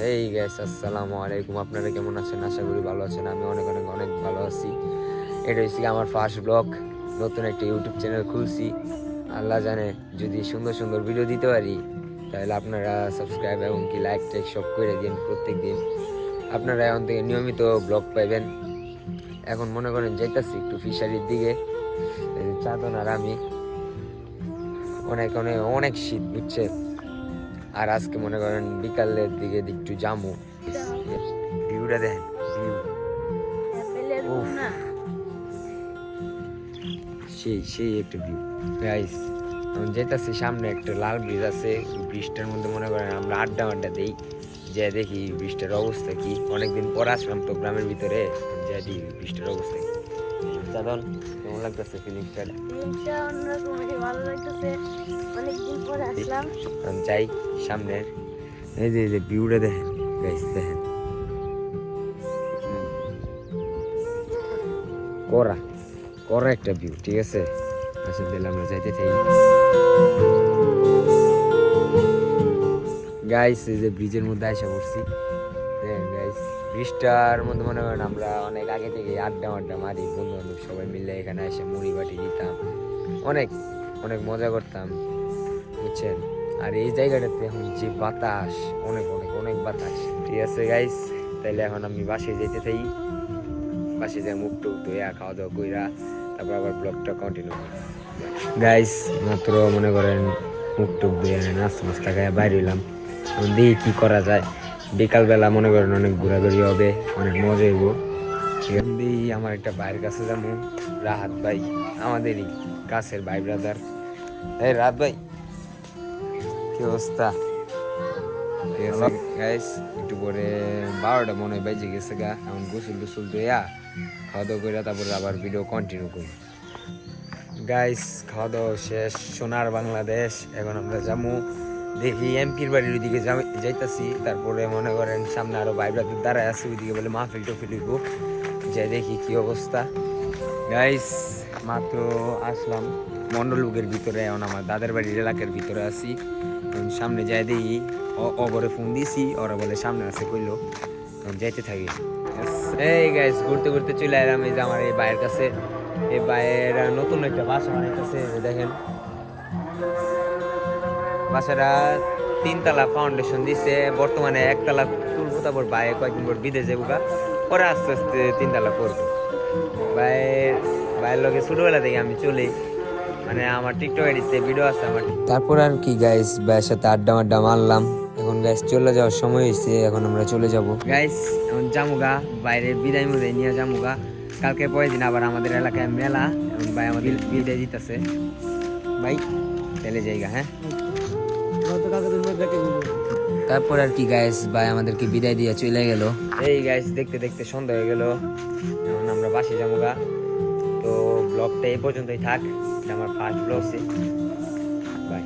হেই gas আসসালামু আলাইকুম আপনারা কেমন আছেন? আশা করি ভালো আছেন। আমি অনেক অনেক অনেক ভালো আছি। এটা হচ্ছে আমার ফার্স্ট ব্লগ নতুন একটা ইউটিউব চ্যানেল খুলছি। আল্লাহ জানে, যদি সুন্দর সুন্দর ভিডিও দিতে পারি, তাহলে আপনারা সাবস্ক্রাইব এবং কি লাইক টাইক সব করে দিন প্রত্যেক দিন আপনারা এখন থেকে নিয়মিত ব্লগ পাইবেন। এখন মনে করেন যাইতাছি একটু ফিশারির দিকে। চাঁদন আর আমি। অনেক অনেক অনেক শীত বুঝছে আর আজকে মনে করেন বিকালের দিকে একটু জামু। ভিউটা দেখেন ভিউ। সেই সেই একটা ভিউ। গাইস আমি যেতেছি সামনে একটা লাল ব্রিজ আছে। ব্রিজটার মধ্যে মনে করেন আমরা আড্ডা আড্ডা দিই। যে দেখি ব্রিজটার অবস্থা কি। অনেকদিন পর আসলাম তো গ্রামের ভিতরে। যে দেখি ব্রিজটার অবস্থা কি। চাদন কেমন লাগতেছে অন্যরকম ভালো লাগতেছে। অনেকদিন পরে আসলাম। যাই সামনে। এই যে এই যে ভিউটা দেখেন গাইস দেখেন। করা করা একটা ভিউ ঠিক আছে? আচ্ছা তাহলে আমরা যাইতে চাই। গাইস এই যে ব্রিজের মধ্যে আইসা পড়ছি। ব্রিজটার মধ্যে মনে করেন আমরা অনেক আগে থেকে আড্ডা আড্ডা মারি বন্ধু বান্ধব সবাই মিলে এখানে এসে মুড়ি বাটি দিতাম। অনেক অনেক মজা করতাম, বুঝছেন? আর এই জায়গাটাতে এখন যে বাতাস, অনেক অনেক অনেক বাতাস। ঠিক আছে গাইস তাইলে এখন আমি বাসে যেতে থাকি বাসে যাই মুখ টুক ধুইয়া খাওয়া দাওয়া কইরা, তারপর আবার ব্লগটা কন্টিনিউ করি। গাইস মাত্র মনে করেন মুখ টুক ধুয়ে নাস্তা মাস্তা খাইয়া বাইরে হইলাম। দেখি কি করা যায়। বিকালবেলা মনে করেন অনেক ঘোরাঘুরি হবে, অনেক মজা হইব। আছে। দেখি আমার একটা ভাইয়ের কাছে যাব। রাহাত ভাই, আমাদেরই কাছের ভাই ব্রাদার এই রাত ভাই, কি অবস্থা? গাইস একটু পরে বারোটা মনে হয় বেজে গেছে গা। এখন গোসল টুসুল ধুইয়া খাওয়া দাওয়া করে তারপরে আবার ভিডিও কন্টিনিউ করি। গাইস খাওয়া দাওয়া শেষ, সোনার বাংলাদেশ। এখন আমরা যাব দেখি এমপির বাড়ির ওইদিকে যাইতাছি। তারপরে মনে করেন সামনে আরও ভাই দাঁড়ায় আছে, ওইদিকে বলে মাহফিল টফিল হইব। যাই দেখি কি অবস্থা। গাইস মাত্র আসলাম মন্ডলুকের ভিতরে, এখন আমার দাদার বাড়ির এলাকার ভিতরে আছি। সামনে যাই দেখি, অ- অগরে ফোন দিছি, ওরা বলে সামনে আছে কইলো। যাইতে থাকি। এই গাইস ঘুরতে ঘুরতে চলে এলাম, এই যে আমার এই ভাইয়ের কাছে। এই ভাইয়ের নতুন একটা বাসা এই দেখেন। বাসাটা তিনতলা ফাউন্ডেশন দিছে বর্তমানে একতলা তুলবো তারপর বাইরে কয়েকদিন পর বিদেশ যাব গা। পরে আস্তে আস্তে তিনতলা করব। ভাইয়ের ভাইয়ের লগে ছোটবেলা থেকে আমি চলি। মানে আমার টিকটক এডিতে ভিডিও আছে আমার। তারপর আর কি গাইস ভাইয়ের সাথে আড্ডা মাড্ডা মারলাম। এখন গাইস চলে যাওয়ার সময় হয়েছে এখন আমরা চলে যাব। গাইস এখন জামুগা বাইরে বিদায় মুদায় নিয়ে জামুগা কালকে পরের দিন আবার আমাদের এলাকায় মেলা এবং ভাই আমাদের বিদায় দিতেছে। ভাই চলে যাইগা হ্যাঁ? তারপর আর কি গাইস ভাই আমাদেরকে বিদায় দিয়ে চলে গেল। এই গাইস দেখতে দেখতে সন্ধ্যা হয়ে গেল। এখন আমরা বাসে যাব গা। তো ব্লগটা এই পর্যন্তই থাক। এটা আমার ফার্স্ট ব্লগ বাই